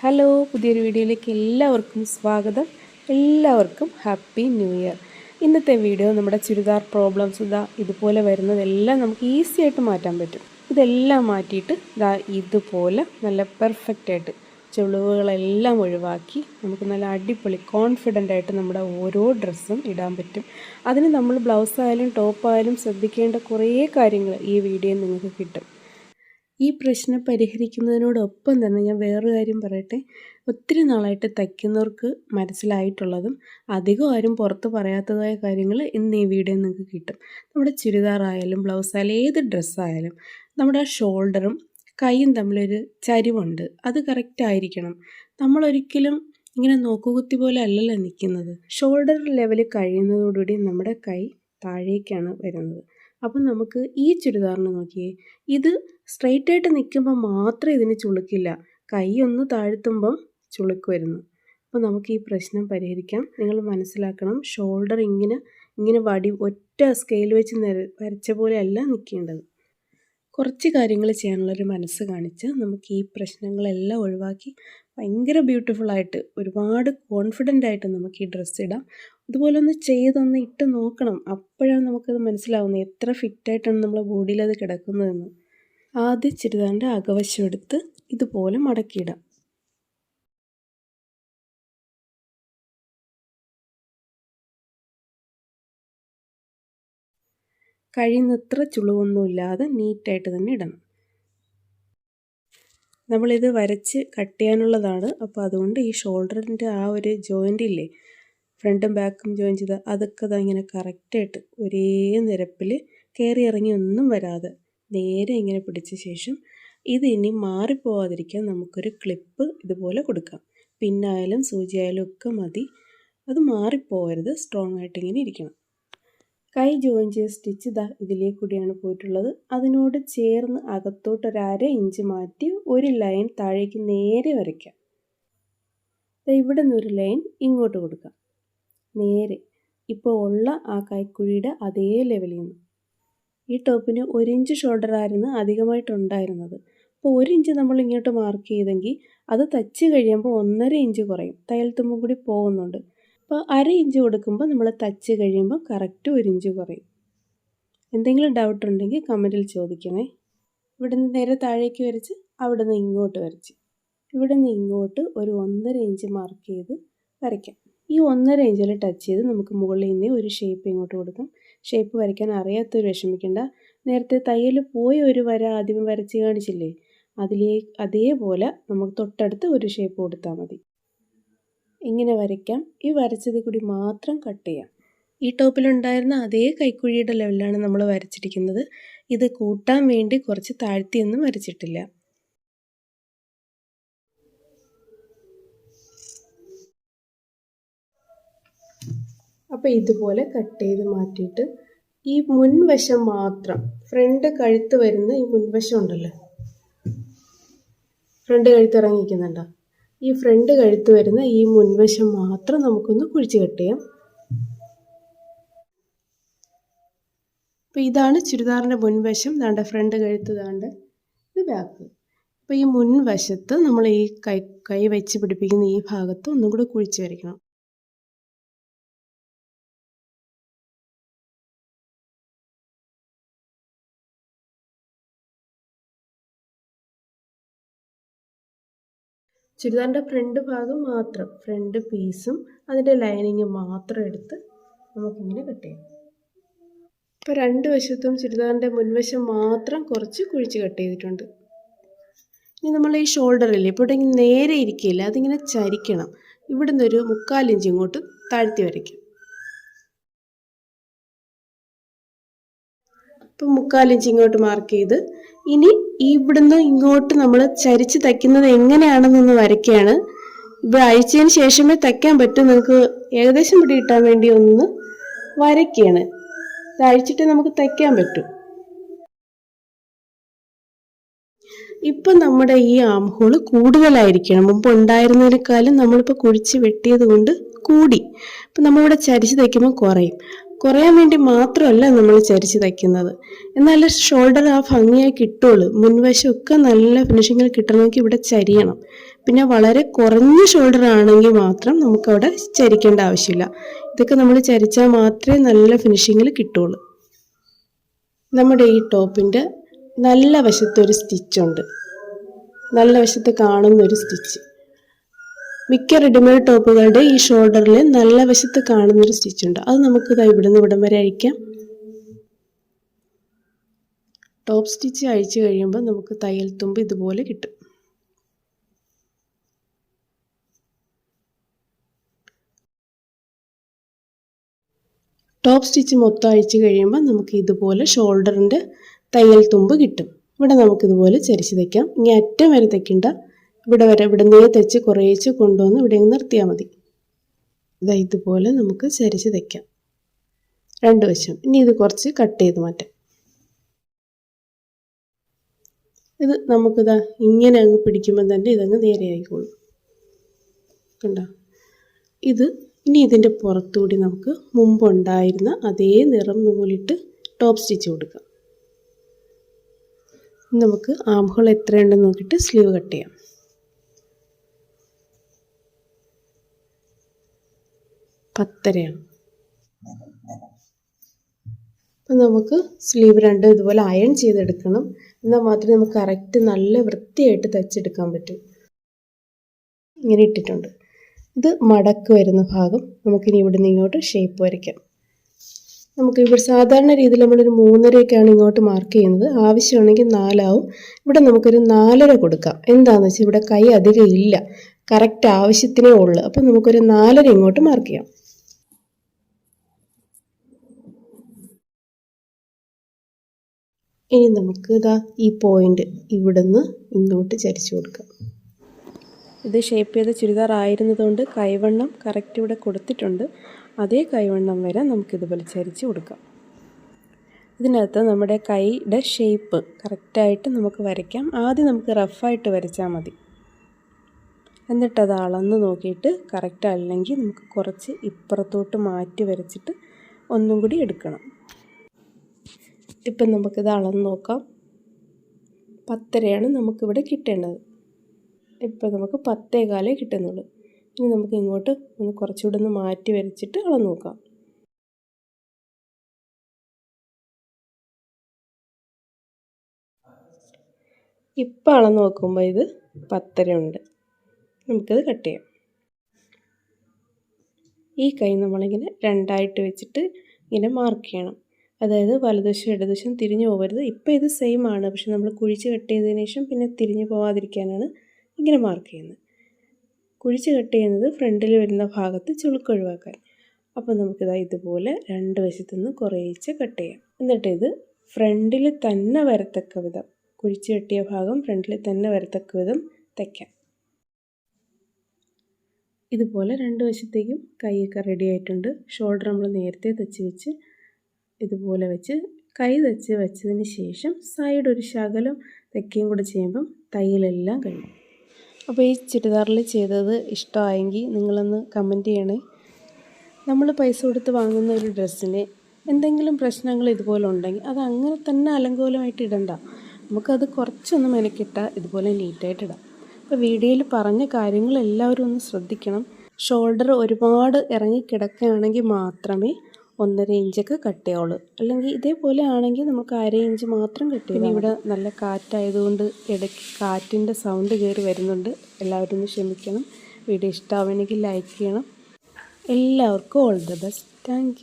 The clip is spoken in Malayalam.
ഹലോ പുതിയൊരു വീഡിയോയിലേക്ക് എല്ലാവർക്കും സ്വാഗതം. എല്ലാവർക്കും ഹാപ്പി ന്യൂ ഇയർ. ഇന്നത്തെ വീഡിയോ നമ്മുടെ ചുരിദാർ പ്രോബ്ലംസ് ഇതാ ഇതുപോലെ വരുന്നതെല്ലാം നമുക്ക് ഈസി ആയിട്ട് മാറ്റാൻ പറ്റും. ഇതെല്ലാം മാറ്റിയിട്ട് ഇതാ ഇതുപോലെ നല്ല പെർഫെക്റ്റ് ആയിട്ട് ചെളിവുകളെല്ലാം ഒഴിവാക്കി നമുക്ക് നല്ല അടിപൊളി കോൺഫിഡന്റ് ആയിട്ട് നമ്മുടെ ഓരോ ഡ്രസ്സും ഇടാൻ പറ്റും. അതിന് നമ്മൾ ബ്ലൗസായാലും ടോപ്പായാലും ശ്രദ്ധിക്കേണ്ട കുറേ കാര്യങ്ങൾ ഈ വീഡിയോയിൽ നിങ്ങൾക്ക് കിട്ടും. ഈ പ്രശ്നം പരിഹരിക്കുന്നതിനോടൊപ്പം തന്നെ ഞാൻ വേറൊരു കാര്യം പറയട്ടെ. ഒത്തിരി നാളായിട്ട് തയ്ക്കുന്നവർക്ക് മനസ്സിലായിട്ടുള്ളതും അധികം ആരും പുറത്ത് പറയാത്തതായ കാര്യങ്ങൾ ഇന്ന് ഈ വീഡിയോയിൽ നിങ്ങൾക്ക് കിട്ടും. നമ്മുടെ ചുരിദാറായാലും ബ്ലൗസായാലും ഏത് ഡ്രസ്സായാലും നമ്മുടെ ഷോൾഡറും കൈയും തമ്മിലൊരു ചരിവുണ്ട്. അത് കറക്റ്റ് ആയിരിക്കണം. നമ്മളൊരിക്കലും ഇങ്ങനെ നോക്കുകുത്തി പോലെ അല്ലല്ലോ നിൽക്കുന്നത്. ഷോൾഡർ ലെവൽ കഴിയുന്നതോടുകൂടി നമ്മുടെ കൈ താഴേക്കാണ് വരുന്നത്. അപ്പം നമുക്ക് ഈ ചുരിദാറിന് നോക്കിയേ. ഇത് സ്ട്രെയിറ്റ് ആയിട്ട് നിൽക്കുമ്പോൾ മാത്രം ഇതിന് ചുളുക്കില്ല. കൈ ഒന്ന് താഴ്ത്തുമ്പം ചുളുക്ക് വരുന്നു. അപ്പോൾ നമുക്ക് ഈ പ്രശ്നം പരിഹരിക്കാം. നിങ്ങൾ മനസ്സിലാക്കണം ഷോൾഡർ ഇങ്ങനെ ഇങ്ങനെ വടി ഒറ്റ സ്കെയിൽ വെച്ച് നിര വരച്ച പോലെയല്ല നിൽക്കേണ്ടത്. കുറച്ച് കാര്യങ്ങൾ ചെയ്യാനുള്ളൊരു മനസ്സ് കാണിച്ച് നമുക്ക് ഈ പ്രശ്നങ്ങളെല്ലാം ഒഴിവാക്കി ഭയങ്കര ബ്യൂട്ടിഫുള്ളായിട്ട് ഒരുപാട് കോൺഫിഡന്റ് ആയിട്ട് നമുക്ക് ഈ ഡ്രസ്സ് ഇടാം. അതുപോലെ ഒന്ന് ചെയ്തൊന്ന് ഇട്ട് നോക്കണം. അപ്പോഴാണ് നമുക്കത് മനസ്സിലാവുന്നത് എത്ര ഫിറ്റായിട്ടാണ് നമ്മളെ ബോഡിയിൽ അത് കിടക്കുന്നതെന്ന്. ആദ്യം ചുരിദാറിന്റെ അകവശം എടുത്ത് ഇതുപോലെ മടക്കിയിടാം. കഴിയുന്നത്ര ചുളിവൊന്നുമില്ലാതെ നീറ്റായിട്ട് തന്നെ ഇടണം. നമ്മളിത് വരച്ച് കട്ട് ചെയ്യാനുള്ളതാണ് അപ്പോൾ അതുകൊണ്ട് ഈ ഷോൾഡറിന്റെ ആ ഒരു ജോയിന്റ് ഇല്ലേ ഫ്രണ്ടും ബാക്കും ജോയിൻ ചെയ്ത് അതൊക്കെ ഇങ്ങനെ കറക്റ്റായിട്ട് ഒരേ നിരപ്പിൽ കയറി ഇറങ്ങി ഒന്നും വരാതെ നേരെ ഇങ്ങനെ പിടിച്ച ശേഷം ഇത് ഇനി മാറിപ്പോവാതിരിക്കാൻ നമുക്കൊരു ക്ലിപ്പ് ഇതുപോലെ കൊടുക്കാം. പിന്നായാലും സൂചിയായാലും ഒക്കെ മതി. അത് മാറിപ്പോവരുത് സ്ട്രോങ് ആയിട്ട് ഇങ്ങനെ ഇരിക്കണം. കൈ ജോയിൻ ചെയ്ത് സ്റ്റിച്ച് ഇതാ ഇതിലേ കൂടിയാണ് പോയിട്ടുള്ളത്. അതിനോട് ചേർന്ന് അകത്തോട്ട് ഒരു അര ഇഞ്ച് മാറ്റി ഒരു ലൈൻ താഴേക്ക് നേരെ വരയ്ക്കാം. ഇവിടെ നിന്നൊരു ലൈൻ ഇങ്ങോട്ട് കൊടുക്കാം. നേരെ. ഇപ്പോൾ ഉള്ള ആ കൈക്കുഴിയുടെ അതേ ലെവലിൽ നിന്ന്. ഈ ടോപ്പിന് ഒരു ഇഞ്ച് ഷോൾഡർ ആയിരുന്നു അധികമായിട്ടുണ്ടായിരുന്നത്. അപ്പോൾ ഒരു ഇഞ്ച് നമ്മൾ ഇങ്ങോട്ട് മാർക്ക് ചെയ്തെങ്കിൽ അത് തച്ച് കഴിയുമ്പോൾ ഒന്നര ഇഞ്ച് കുറയും. തയ്യൽ തുമ്പും കൂടി പോകുന്നുണ്ട്. അപ്പോൾ അര ഇഞ്ച് കൊടുക്കുമ്പോൾ നമ്മൾ തച്ച് കഴിയുമ്പോൾ കറക്റ്റ് ഒരു ഇഞ്ച് കുറയും. എന്തെങ്കിലും ഡൗട്ട് ഉണ്ടെങ്കിൽ കമന്റിൽ ചോദിക്കണേ. ഇവിടെ നിന്ന് നേരെ താഴേക്ക് വരച്ച് അവിടെ നിന്ന് ഇങ്ങോട്ട് വരച്ച്. ഇവിടെ നിന്ന് ഇങ്ങോട്ട് ഒരു ഒന്നര ഇഞ്ച് മാർക്ക് ചെയ്ത് വരയ്ക്കാം. ഈ ഒന്നര ഇഞ്ചിൽ ടച്ച് ചെയ്ത് നമുക്ക് മുകളിൽ നിന്ന് ഒരു ഷേപ്പ് ഇങ്ങോട്ട് കൊടുക്കാം. ഷേപ്പ് വരയ്ക്കാൻ അറിയാത്തൊരു വിഷമിക്കേണ്ട. നേരത്തെ തയ്യൽ പോയി ഒരു വര ആദ്യം വരച്ച് കാണിച്ചില്ലേ? അതിലേ അതേപോലെ നമുക്ക് തൊട്ടടുത്ത് ഒരു ഷേപ്പ് കൊടുത്താൽ മതി. ഇങ്ങനെ വരയ്ക്കാം. ഈ വരച്ചതിൽ കൂടി മാത്രം കട്ട് ചെയ്യാം. ഈ ടോപ്പിലുണ്ടായിരുന്ന അതേ കൈക്കുഴിയുടെ ലെവലാണ് നമ്മൾ വരച്ചിരിക്കുന്നത്. ഇത് കൂട്ടാൻ വേണ്ടി കുറച്ച് താഴ്ത്തിയൊന്നും വരച്ചിട്ടില്ല. അപ്പോൾ ഇതുപോലെ കട്ട് ചെയ്ത് മാറ്റിയിട്ട് ഈ മുൻവശം മാത്രം ഫ്രണ്ട് കഴുത്ത് വരുന്ന ഈ മുൻവശം ഉണ്ടല്ലോ? ഫ്രണ്ട് കഴുത്ത് ഇറങ്ങിക്കുന്നുണ്ടോ ഈ ഫ്രണ്ട് കഴുത്ത് വരുന്ന ഈ മുൻവശം മാത്രം നമുക്കൊന്ന് കുഴിച്ച് കട്ട് ചെയ്യാം. അപ്പോൾ ഇതാണ് ചുരിദാറിന്റെ മുൻവശം. ദാണ്ട ഫ്രണ്ട് കഴുത്ത് ദാണ്ട് ഇത് ബാക്ക്. അപ്പോൾ ഈ മുൻവശത്ത് നമ്മൾ ഈ കൈ കൈ വെച്ച് പിടിപ്പിക്കുന്ന ഈ ഭാഗത്ത് ഒന്നും കൂടെ കുഴിച്ച് വരയ്ക്കണം. ചുരിദാറിന്റെ ഫ്രണ്ട് ഭാഗം മാത്രം ഫ്രണ്ട് പീസും അതിന്റെ ലൈനിങ് മാത്രം എടുത്ത് നമുക്കിങ്ങനെ കട്ട് ചെയ്യാം. ഇപ്പോൾ രണ്ട് വശത്തും ചുരിദാറിന്റെ മുൻവശം മാത്രം കുറച്ച് കുഴിച്ച് കട്ട് ചെയ്തിട്ടുണ്ട്. ഇനി നമ്മൾ ഈ ഷോൾഡറില്ലേ ഇപ്പോൾ ഇവിടെ നേരെ ഇരിക്കില്ല അതിങ്ങനെ ചരിക്കണം. ഇവിടുന്ന് ഒരു മുക്കാലിഞ്ച് ഇങ്ങോട്ട് താഴ്ത്തി വരയ്ക്കും. ഇപ്പം മുക്കാലിഞ്ച് ഇങ്ങോട്ട് മാർക്ക് ചെയ്ത്. ഇനി ഇവിടുന്ന് ഇങ്ങോട്ട് നമ്മൾ ചരിച്ച് തയ്ക്കുന്നത് എങ്ങനെയാണെന്നൊന്ന് വരയ്ക്കുകയാണ് ഇവിടെ അഴിച്ചതിന് ശേഷമേ തയ്ക്കാൻ പറ്റും. നിങ്ങൾക്ക് ഏകദേശം പിടി കിട്ടാൻ വേണ്ടി ഒന്ന് വരയ്ക്കുകയാണ് ഇത് അഴിച്ചിട്ട് നമുക്ക് തയ്ക്കാൻ പറ്റും. ഇപ്പം നമ്മുടെ ഈ ആംഹോൾ കൂടുതലായിരിക്കണം. മുമ്പ് ഉണ്ടായിരുന്നതിനേക്കാളും നമ്മളിപ്പോൾ കുഴിച്ച് വെട്ടിയത് കൊണ്ട് കൂടി. അപ്പം നമ്മളിവിടെ ചരിച്ച് തയ്ക്കുമ്പോൾ കുറയും. കുറയാൻ വേണ്ടി മാത്രമല്ല നമ്മൾ ചരിച്ച് തയ്ക്കുന്നത്. എന്നാൽ ഷോൾഡർ ആ ഭംഗിയായി കിട്ടുള്ളൂ. മുൻവശമൊക്കെ നല്ല ഫിനിഷിങ്ങിൽ കിട്ടണമെങ്കിൽ ഇവിടെ ചരിയണം. പിന്നെ വളരെ കുറഞ്ഞ ഷോൾഡർ ആണെങ്കിൽ മാത്രം നമുക്കവിടെ ചരിക്കേണ്ട ആവശ്യമില്ല. ഇതൊക്കെ നമ്മൾ ചരിച്ചാൽ മാത്രമേ നല്ല ഫിനിഷിങ്ങിൽ കിട്ടുള്ളൂ. നമ്മുടെ ഈ ടോപ്പിന്റെ നല്ല വശത്തൊരു സ്റ്റിച്ചുണ്ട് നല്ല വശത്ത് കാണുന്നൊരു സ്റ്റിച്ച് മിക്ക റെഡിമെയ്ഡ് ടോപ്പുകളുടെ ഈ ഷോൾഡറിൽ നല്ല വശത്ത് കാണുന്നൊരു സ്റ്റിച്ചുണ്ട് അത് നമുക്ക് ഇതാ ഇവിടുന്ന് ഇവിടം വരെ അഴിക്കാം. ടോപ്പ് സ്റ്റിച്ച് അഴിച്ചു കഴിയുമ്പോൾ നമുക്ക് തയ്യൽ തുമ്പ് ഇതുപോലെ കിട്ടും. ടോപ്പ് സ്റ്റിച്ച് മൊത്തം അഴിച്ചു കഴിയുമ്പോൾ നമുക്ക് ഇതുപോലെ ഷോൾഡറിന്റെ തയ്യൽ തുമ്പ് കിട്ടും. ഇവിടെ നമുക്കിതുപോലെ ചരിച്ച് തയ്ക്കാം. ഇനി അറ്റം വരെ തയ്ക്കണ്ട ഇവിടെ വരെ ഇവിടെ നിന്ന് തെച്ച് കുറേച്ച് കൊണ്ടുവന്ന് ഇവിടെ നിർത്തിയാൽ മതി. ഇതാ ഇതുപോലെ നമുക്ക് ചരിച്ച് തയ്ക്കാം രണ്ട് വശം. ഇനി ഇത് കുറച്ച് കട്ട് ചെയ്ത് മാറ്റാം. ഇത് നമുക്കിതാ ഇങ്ങനെ അങ്ങ് പിടിക്കുമ്പോൾ തന്നെ ഇതങ്ങ് നേരെയായിക്കോളും കണ്ടോ? ഇത് ഇനി ഇതിന്റെ പുറത്തുകൂടി നമുക്ക് മുമ്പുണ്ടായിരുന്ന അതേ നിറം നൂലിട്ട് ടോപ്പ് സ്റ്റിച്ച് കൊടുക്കാം. നമുക്ക് ആംഹോൾ എത്രയുണ്ടെന്ന് നോക്കിയിട്ട് സ്ലീവ് കട്ട് ചെയ്യാം. പത്തരയാണ്. അപ്പം നമുക്ക് സ്ലീവ് രണ്ട് ഇതുപോലെ അയൺ ചെയ്തെടുക്കണം. എന്നാൽ മാത്രമേ നമുക്ക് കറക്റ്റ് നല്ല വൃത്തിയായിട്ട് തയ്ച്ചെടുക്കാൻ പറ്റൂ. ഇങ്ങനെ ഇട്ടിട്ടുണ്ട്. ഇത് മടക്ക് വരുന്ന ഭാഗം നമുക്കിനി ഇവിടെ നിന്ന് ഇങ്ങോട്ട് ഷേപ്പ് വരയ്ക്കാം. നമുക്ക് ഇവിടെ സാധാരണ രീതിയിൽ നമ്മളൊരു മൂന്നരയൊക്കെയാണ് ഇങ്ങോട്ട് മാർക്ക് ചെയ്യുന്നത്. ആവശ്യമാണെങ്കിൽ നാലാവും. ഇവിടെ നമുക്കൊരു നാലര കൊടുക്കാം. എന്താണെന്ന് വെച്ചാൽ ഇവിടെ കൈ അധികം ഇല്ല. കറക്റ്റ് ആവശ്യത്തിനേ ഉള്ളൂ. അപ്പം നമുക്കൊരു നാലര ഇങ്ങോട്ട് മാർക്ക് ചെയ്യാം. ഇനി നമുക്ക് ഇതാ ഈ പോയിന്റ് ഇവിടുന്ന് ഇങ്ങോട്ട് ചരിച്ചു കൊടുക്കാം. ഇത് ഷേപ്പ് ചെയ്ത ചുരിദാർ ആയിരുന്നതുകൊണ്ട് കൈവണ്ണം കറക്റ്റ് ഇവിടെ കൊടുത്തിട്ടുണ്ട്. അതേ കൈവണ്ണം വരെ നമുക്കിതുപോലെ ചരിച്ച് കൊടുക്കാം. ഇതിനകത്ത് നമ്മുടെ കൈയുടെ ഷേപ്പ് കറക്റ്റായിട്ട് നമുക്ക് വരയ്ക്കാം. ആദ്യം നമുക്ക് റഫായിട്ട് വരച്ചാൽ മതി. എന്നിട്ടത് അളന്ന് നോക്കിയിട്ട് കറക്റ്റ് അല്ലെങ്കിൽ നമുക്ക് കുറച്ച് ഇപ്പുറത്തോട്ട് മാറ്റി വരച്ചിട്ട് ഒന്നും കൂടി എടുക്കണം. ഇപ്പം നമുക്കിത് അളന്ന് നോക്കാം. പത്തരയാണ് നമുക്കിവിടെ കിട്ടേണ്ടത്. ഇപ്പം നമുക്ക് പത്തേ കാലേ കിട്ടുന്നുള്ളൂ. ഇനി നമുക്ക് ഇങ്ങോട്ട് ഒന്ന് കുറച്ചുകൂടെ ഒന്ന് മാറ്റി വരച്ചിട്ട് അളന്ന് നോക്കാം. ഇപ്പം അളന്ന് നോക്കുമ്പോൾ ഇത് പത്തര ഉണ്ട് നമുക്കത് കട്ട് ചെയ്യാം. ഈ കൈ നമ്മളിങ്ങനെ രണ്ടായിട്ട് വെച്ചിട്ട് ഇങ്ങനെ മാർക്ക് ചെയ്യണം. അതായത് വലതുവശം ഇടതുവശം തിരിഞ്ഞു പോകരുത്. ഇപ്പോൾ ഇത് സെയിം ആണ്. പക്ഷെ നമ്മൾ കുഴിച്ച് കട്ട് ചെയ്തതിന് ശേഷം പിന്നെ തിരിഞ്ഞു പോവാതിരിക്കാനാണ് ഇങ്ങനെ മാർക്ക് ചെയ്യുന്നത്. കുഴിച്ച് കട്ട് ചെയ്യുന്നത് ഫ്രണ്ടിൽ വരുന്ന ഭാഗത്ത് ചുളുക്ക് ഒഴിവാക്കാൻ. അപ്പോൾ നമുക്കിതാ ഇതുപോലെ രണ്ട് വശത്തുനിന്ന് കുറേച്ച് കട്ട് ചെയ്യാം. എന്നിട്ട് ഇത് ഫ്രണ്ടിൽ തന്നെ വരത്തക്ക വിധം കുഴിച്ച് കെട്ടിയ ഭാഗം ഫ്രണ്ടിൽ തന്നെ വരത്തക്ക വിധം തയ്ക്കാം. ഇതുപോലെ രണ്ട് വശത്തേക്കും കൈയൊക്കെ റെഡി ആയിട്ടുണ്ട്. ഷോൾഡർ നമ്മൾ നേരത്തെ തച്ച് വെച്ച് ഇതുപോലെ വെച്ച് കൈ വെച്ച് വെച്ചതിന് ശേഷം സൈഡ് ഒരു ശകലം തെക്കയും കൂടെ ചെയ്യുമ്പം തയ്യലെല്ലാം കഴിയും. അപ്പോൾ ഈ ചുരിദാറിൽ ചെയ്തത് ഇഷ്ടമായെങ്കിൽ നിങ്ങളൊന്ന് കമന്റ് ചെയ്യണേ. നമ്മൾ പൈസ കൊടുത്ത് വാങ്ങുന്ന ഒരു ഡ്രസ്സിന് എന്തെങ്കിലും പ്രശ്നങ്ങൾ ഇതുപോലെ ഉണ്ടെങ്കിൽ അത് അങ്ങനെ തന്നെ അലങ്കോലമായിട്ട് ഇടണ്ട. നമുക്കത് കുറച്ചൊന്ന് മെനക്കിട്ടാൽ ഇതുപോലെ നീറ്റായിട്ട് ഇടാം. അപ്പോൾ വീഡിയോയിൽ പറഞ്ഞ കാര്യങ്ങൾ എല്ലാവരും ഒന്ന് ശ്രദ്ധിക്കണം. ഷോൾഡർ ഒരുപാട് ഇറങ്ങി കിടക്കുകയാണെങ്കിൽ മാത്രമേ ഒന്നര ഇഞ്ചൊക്കെ കട്ട് ചെയ്യുള്ളൂ അല്ലെങ്കിൽ ഇതേപോലെ ആണെങ്കിൽ നമുക്ക് അര ഇഞ്ച് മാത്രം കട്ട് പിന്നെ ഇവിടെ നല്ല കാറ്റായതുകൊണ്ട് ഇടയ്ക്ക് കാറ്റിന്റെ സൗണ്ട് കയറി വരുന്നുണ്ട്. എല്ലാവരും ഒന്ന് ക്ഷമിക്കണം. വീഡിയോ ഇഷ്ടമാവണമെങ്കിൽ ലൈക്ക് ചെയ്യണം. എല്ലാവർക്കും ഓൾ ദ ബെസ്റ്റ്. താങ്ക്